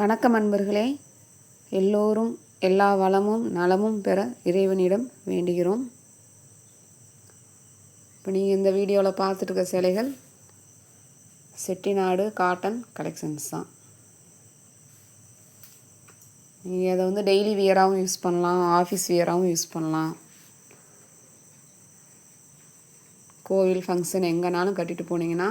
வணக்கம் அன்பர்களே. எல்லோரும் எல்லா வளமும் நலமும் பெற இறைவனிடம் வேண்டுகிறோம். இப்போ நீங்கள் இந்த வீடியோவில் பார்த்துட்டுருக்க சிலைகள் செட்டிநாடு காட்டன் கலெக்ஷன்ஸ் தான். நீங்கள் அதை வந்து டெய்லி வியராகவும் யூஸ் பண்ணலாம் ஆஃபீஸ் வியராகவும் யூஸ் பண்ணலாம். கோவில் ஃபங்க்ஷன் எங்கேனாலும் கட்டிட்டு போனீங்கன்னா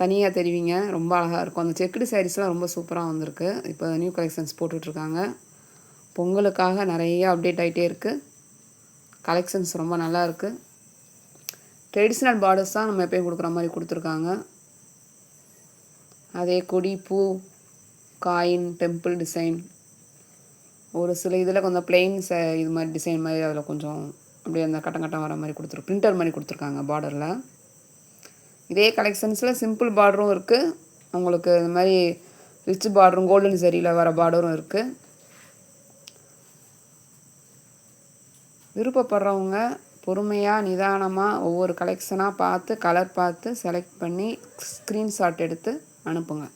தனியாக தெரிவிங்க. ரொம்ப அழகாக இருக்கும். அந்த செக்குடு சாரீஸ்லாம் ரொம்ப சூப்பராக வந்திருக்கு. இப்போ நியூ கலெக்ஷன்ஸ் போட்டுட்ருக்காங்க. பொங்கலுக்காக நிறைய அப்டேட் ஆகிட்டே இருக்குது கலெக்ஷன்ஸ் ரொம்ப நல்லா இருக்குது ட்ரெடிஷ்னல் பார்டர்ஸ் தான் நம்ம எப்பயும் கொடுக்குற மாதிரி கொடுத்துருக்காங்க. அதே கொடி பூ காயின் டெம்பிள் டிசைன் ஒரு சில இதில் கொஞ்சம் பிளெயின் ச இது மாதிரி டிசைன் மாதிரி அதில் கொஞ்சம் அப்படியே அந்த கட்டம் கட்டம் வர மாதிரி கொடுத்துரு பிரிண்டர் மாதிரி கொடுத்துருக்காங்க பார்டரில் இதே கலெக்ஷன்ஸில் சிம்பிள் பார்டரும் இருக்குது உங்களுக்கு இந்த மாதிரி ரிச் பார்டரும் கோல்டன் சரியில் வர பார்டரும் இருக்குது விருப்பப்படுறவங்க பொறுமையாக நிதானமாக ஒவ்வொரு கலெக்ஷனாக பார்த்து கலர் பார்த்து செலக்ட் பண்ணி ஸ்க்ரீன்ஷாட் எடுத்து அனுப்புங்க.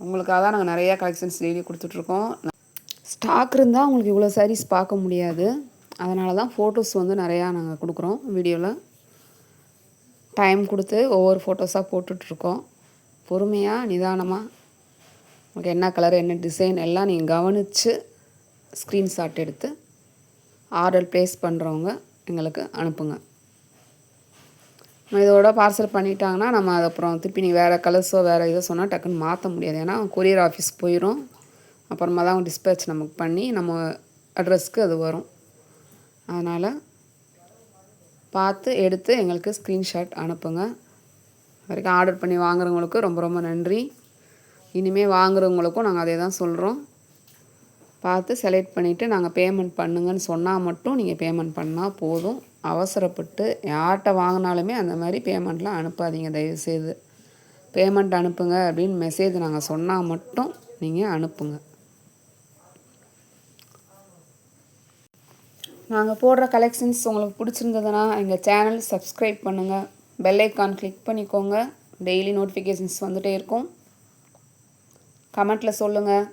உங்களுக்காக தான் நாங்கள் நிறையா கலெக்ஷன்ஸ் டெய்லி கொடுத்துட்ருக்கோம். ஸ்டாக் இருந்தால் உங்களுக்கு இவ்வளோ சாரீஸ் பார்க்க முடியாது. அதனால தான் ஃபோட்டோஸ் வந்து நிறையா நாங்கள் கொடுக்குறோம் வீடியோவில் டைம் கொடுத்து ஒவ்வொரு ஃபோட்டோஸாக போட்டுட்ருக்கோம். பொறுமையாக நிதானமாக உங்களுக்கு என்ன கலர் என்ன டிசைன் எல்லாம் நீங்கள் கவனித்து ஸ்க்ரீன்ஷாட் எடுத்து ஆர்டர் ப்ளேஸ் பண்ணுறவங்க எங்களுக்கு அனுப்புங்க. இதோட பார்சல் பண்ணிட்டாங்கன்னா நம்ம அது அப்புறம் திருப்பி நீ வேறு கலர்ஸோ வேறு இதோ சொன்னால் டக்குன்னு மாற்ற முடியாது. ஏன்னா கொரியர் ஆஃபீஸ் போயிடும் அப்புறமா தான் அவங்க டிஸ்பேச் நமக்கு பண்ணி நம்ம அட்ரஸ்க்கு அது வரும். அதனால் பார்த்து எடுத்து எங்களுக்கு ஸ்க்ரீன்ஷாட் அனுப்புங்க. வரைக்கும் ஆர்டர் பண்ணி வாங்குறவங்களுக்கு ரொம்ப ரொம்ப நன்றி. இனிமேல் வாங்குறவங்களுக்கும் நாங்கள் அதே தான் சொல்கிறோம் பார்த்து செலக்ட் பண்ணிவிட்டு நாங்கள் பேமெண்ட் பண்ணுங்கன்னு சொன்னால் மட்டும் நீங்கள் பேமெண்ட் பண்ணால் போதும். அவசரப்பட்டு யார்கிட்ட வாங்கினாலுமே அந்த மாதிரி பேமெண்ட்லாம் அனுப்பாதீங்க தயவுசெய்து. பேமெண்ட் அனுப்புங்க அப்படின்னு மெசேஜ் நாங்கள் சொன்னால் மட்டும் நீங்கள் அனுப்புங்க. நாங்கள் போடுற கலெக்ஷன்ஸ் உங்களுக்கு பிடிச்சிருந்ததுன்னா எங்கள் சேனல் சப்ஸ்கிரைப் பண்ணுங்கள் பெல் ஐக்கான் கிளிக் பண்ணிக்கோங்க. டெய்லி நோட்டிஃபிகேஷன்ஸ் வந்துகிட்டே இருக்கும். கமெண்ட்டில் சொல்லுங்கள்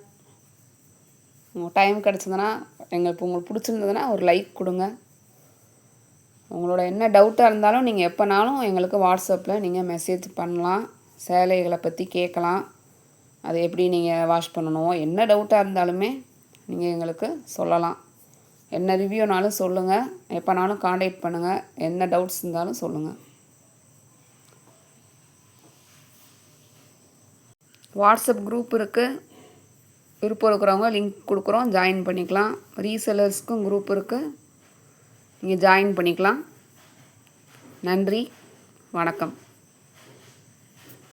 உங்கள் டைம் கிடச்சதுன்னா எங்களுக்கு உங்களுக்கு பிடிச்சிருந்ததுன்னா ஒரு லைக் கொடுங்க. உங்களோட என்ன டவுட்டாக இருந்தாலும் நீங்கள் எப்போனாலும் எங்களுக்கு வாட்ஸ்அப்பில் நீங்கள் மெசேஜ் பண்ணலாம். சேலைகளை பற்றி கேட்கலாம். அதை எப்படி நீங்கள் வாஷ் பண்ணணும்? என்ன டவுட்டாக இருந்தாலுமே நீங்கள் எங்களுக்கு சொல்லலாம். என்ன ரிவ்யூனாலும் சொல்லுங்கள் எப்போனாலும் காண்டாக்ட் பண்ணுங்கள் என்ன டவுட்ஸ் இருந்தாலும் சொல்லுங்கள் வாட்ஸ்அப் குரூப் இருக்குது விருப்பம் இருக்கிறவங்க லிங்க் கொடுக்குறோம். ஜாயின் பண்ணிக்கலாம். ரீசெலர்ஸ்க்கும் குரூப் இருக்குது நீங்கள் ஜாயின் பண்ணிக்கலாம். நன்றி. வணக்கம்.